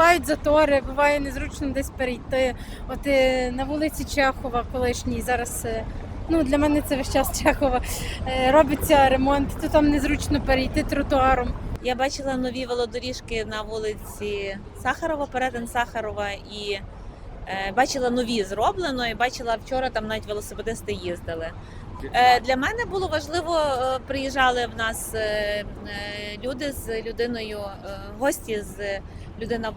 бувають затори, буває незручно десь перейти. От е, на вулиці Чехова, колишній, зараз е, ну, для мене це весь час Чехова. е, Робиться ремонт, то там незручно перейти тротуаром. Я бачила нові велодоріжки на вулиці Сахарова, перетин Сахарова, і е, бачила нові зроблено, і бачила вчора там навіть велосипедисти їздили. Е, для мене було важливо, е, приїжджали в нас е, люди з людиною, гості з людина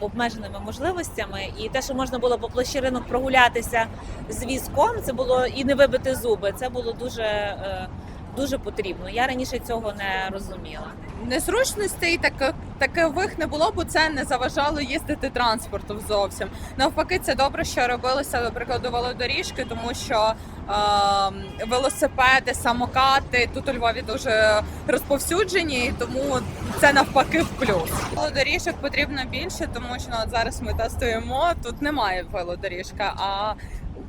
обмеженими можливостями, і те, що можна було по площі ринок прогулятися з візком, це було і не вибити зуби. Це було дуже, дуже потрібно. Я раніше цього не розуміла. Незручностей так, такових не було, бо це не заважало їздити транспортом зовсім. Навпаки, це добре, що робилося, до прикладу, велодоріжки, тому що е, велосипеди, самокати тут у Львові дуже розповсюджені, тому це навпаки в плюс. Велодоріжок потрібно більше, тому що ну, от зараз ми тестуємо. Тут немає велодоріжка, а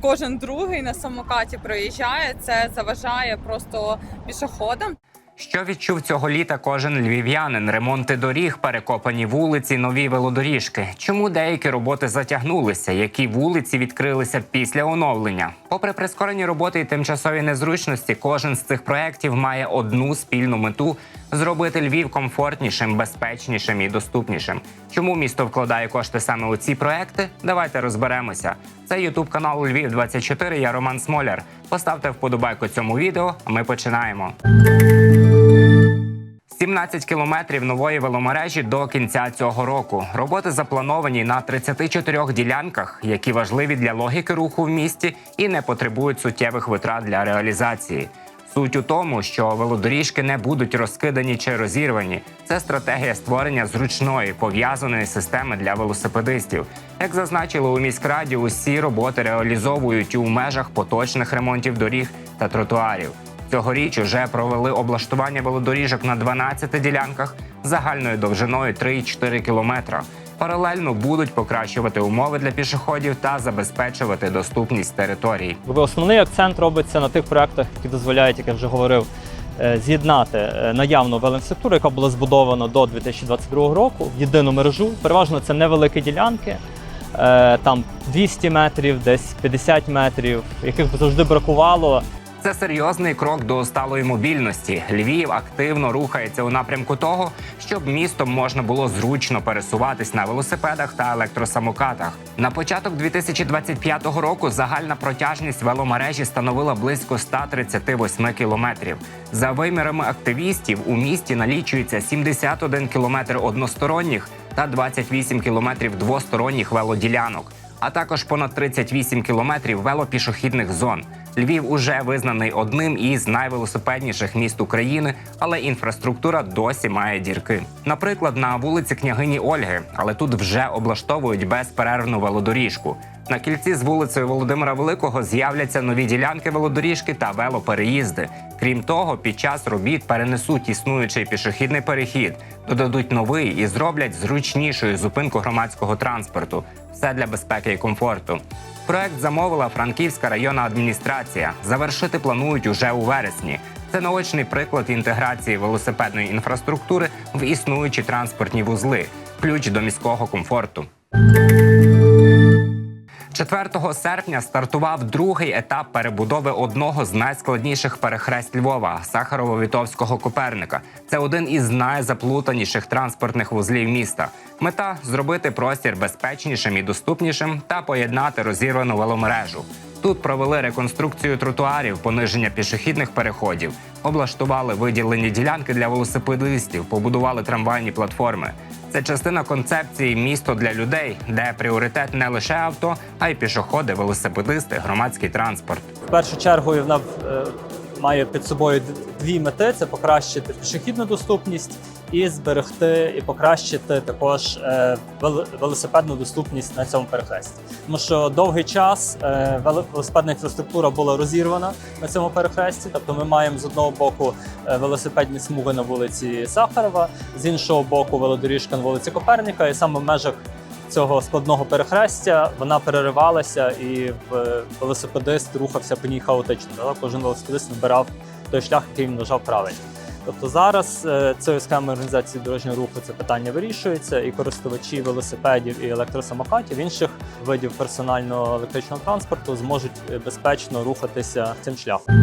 кожен другий на самокаті проїжджає. Це заважає просто пішоходам. Що відчув цього літа кожен львів'янин? Ремонти доріг, перекопані вулиці, нові велодоріжки. Чому деякі роботи затягнулися? Які вулиці відкрилися після оновлення? Попри прискорені роботи і тимчасові незручності, кожен з цих проєктів має одну спільну мету зробити Львів комфортнішим, безпечнішим і доступнішим. Чому місто вкладає кошти саме у ці проекти? Давайте розберемося. Це Ютуб канал Львів 24 Я Роман Смоляр. Поставте вподобайку цьому відео. А ми починаємо. 17 кілометрів нової веломережі до кінця цього року. Роботи заплановані на 34 ділянках, які важливі для логіки руху в місті і не потребують суттєвих витрат для реалізації. Суть у тому, що велодоріжки не будуть розкидані чи розірвані. Це стратегія створення зручної пов'язаної системи для велосипедистів. Як зазначили у міськраді, усі роботи реалізовують у межах поточних ремонтів доріг та тротуарів. Цьогоріч уже провели облаштування велодоріжок на 12 ділянках загальною довжиною 3,4 кілометра. Паралельно будуть покращувати умови для пішоходів та забезпечувати доступність територій. Основний акцент робиться на тих проектах, які дозволяють, як я вже говорив, е, з'єднати е, наявну велоінфраструктуру, яка була збудована до 2022 року в єдину мережу. Переважно це невеликі ділянки, е, там 200 метрів, десь 50 метрів, яких завжди бракувало. Це серйозний крок до сталої мобільності. Львів активно рухається у напрямку того, щоб містом можна було зручно пересуватись на велосипедах та електросамокатах. На початок 2025 року загальна протяжність веломережі становила близько 138 кілометрів. За вимірами активістів у місті налічується 71 кілометр односторонніх та 28 кілометрів двосторонніх велоділянок а також понад 38 кілометрів велопішохідних зон. Львів уже визнаний одним із найвелосипедніших міст України, але інфраструктура досі має дірки. Наприклад, на вулиці княгині Ольги, але тут вже облаштовують безперервну велодоріжку. На кільці з вулицею Володимира Великого з'являться нові ділянки велодоріжки та велопереїзди. Крім того, під час робіт перенесуть існуючий пішохідний перехід, додадуть новий і зроблять зручнішою зупинку громадського транспорту. Все для безпеки і комфорту. Проект замовила Франківська районна адміністрація. Завершити планують уже у вересні. Це наочний приклад інтеграції велосипедної інфраструктури в існуючі транспортні вузли, ключ до міського комфорту. 4 серпня стартував другий етап перебудови одного з найскладніших перехресть Львова Сахарово-Вітовського Коперника. Це один із найзаплутаніших транспортних вузлів міста. Мета зробити простір безпечнішим і доступнішим та поєднати розірвану веломережу. Тут провели реконструкцію тротуарів, пониження пішохідних переходів, облаштували виділені ділянки для велосипедистів, побудували трамвайні платформи. Це частина концепції місто для людей, де пріоритет не лише авто, а й пішоходи, велосипедисти, громадський транспорт. В першу чергу вона е, має під собою дві мети: це покращити пішохідну доступність і зберегти і покращити також е, велосипедну доступність на цьому перехресті. Тому що довгий час е, велосипедна інфраструктура була розірвана на цьому перехресті. Тобто ми маємо з одного боку е, велосипедні смуги на вулиці Сахарова, з іншого боку велодоріжка на вулиці Коперника, і саме в межах цього складного перехрестя вона переривалася, і велосипедист рухався по ній хаотично. Да? Кожен велосипедист вибирав той шлях, який він вважав правильним. Тобто зараз е, цією схемою організації дорожнього руху це питання вирішується, і користувачі велосипедів і електросамокатів інших видів персонального електричного транспорту зможуть е, безпечно рухатися цим шляхом.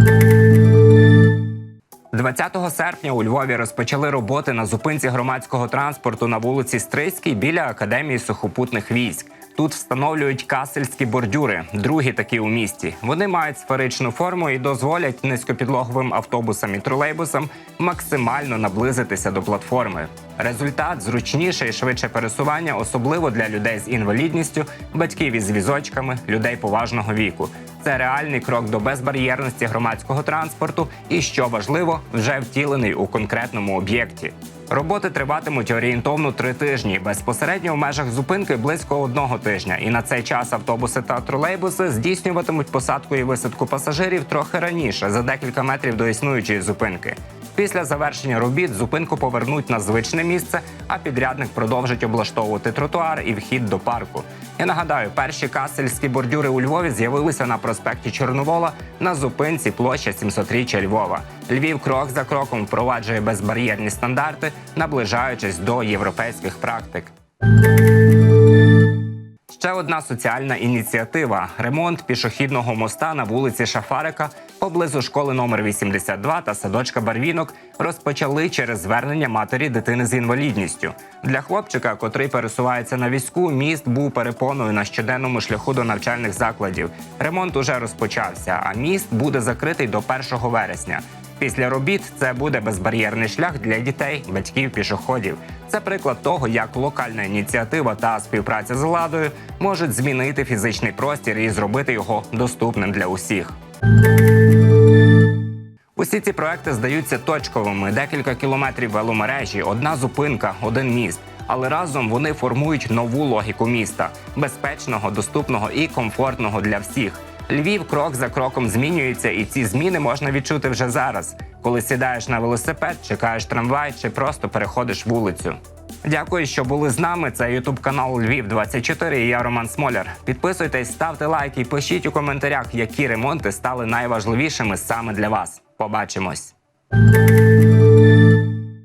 20 серпня у Львові розпочали роботи на зупинці громадського транспорту на вулиці Стрийській біля Академії сухопутних військ. Тут встановлюють касельські бордюри, другі такі у місті. Вони мають сферичну форму і дозволять низькопідлоговим автобусам і тролейбусам максимально наблизитися до платформи. Результат зручніше і швидше пересування, особливо для людей з інвалідністю, батьків із візочками, людей поважного віку. Це реальний крок до безбар'єрності громадського транспорту і, що важливо, вже втілений у конкретному об'єкті. Роботи триватимуть орієнтовно три тижні, безпосередньо в межах зупинки близько одного тижня. І на цей час автобуси та тролейбуси здійснюватимуть посадку і висадку пасажирів трохи раніше, за декілька метрів до існуючої зупинки. Після завершення робіт зупинку повернуть на звичне місце, а підрядник продовжить облаштовувати тротуар і вхід до парку. Я нагадаю, перші касельські бордюри у Львові з'явилися на проспекті Чорновола на зупинці площа 700-річчя Львова. Львів крок за кроком впроваджує безбар'єрні стандарти, наближаючись до європейських практик. Ще одна соціальна ініціатива ремонт пішохідного моста на вулиці Шафарика поблизу школи номер 82 та садочка Барвінок розпочали через звернення матері дитини з інвалідністю. Для хлопчика, котрий пересувається на візку, міст був перепоною на щоденному шляху до навчальних закладів. Ремонт уже розпочався, а міст буде закритий до 1 вересня. Після робіт це буде безбар'єрний шлях для дітей, батьків, пішоходів. Це приклад того, як локальна ініціатива та співпраця з владою можуть змінити фізичний простір і зробити його доступним для усіх. Усі ці проекти здаються точковими: декілька кілометрів веломережі, одна зупинка, один міст. Але разом вони формують нову логіку міста безпечного, доступного і комфортного для всіх. Львів крок за кроком змінюється, і ці зміни можна відчути вже зараз, коли сідаєш на велосипед, чекаєш трамвай чи просто переходиш вулицю. Дякую, що були з нами. Це Ютуб канал Львів 24 і я Роман Смоляр. Підписуйтесь, ставте лайки і пишіть у коментарях, які ремонти стали найважливішими саме для вас. Побачимось.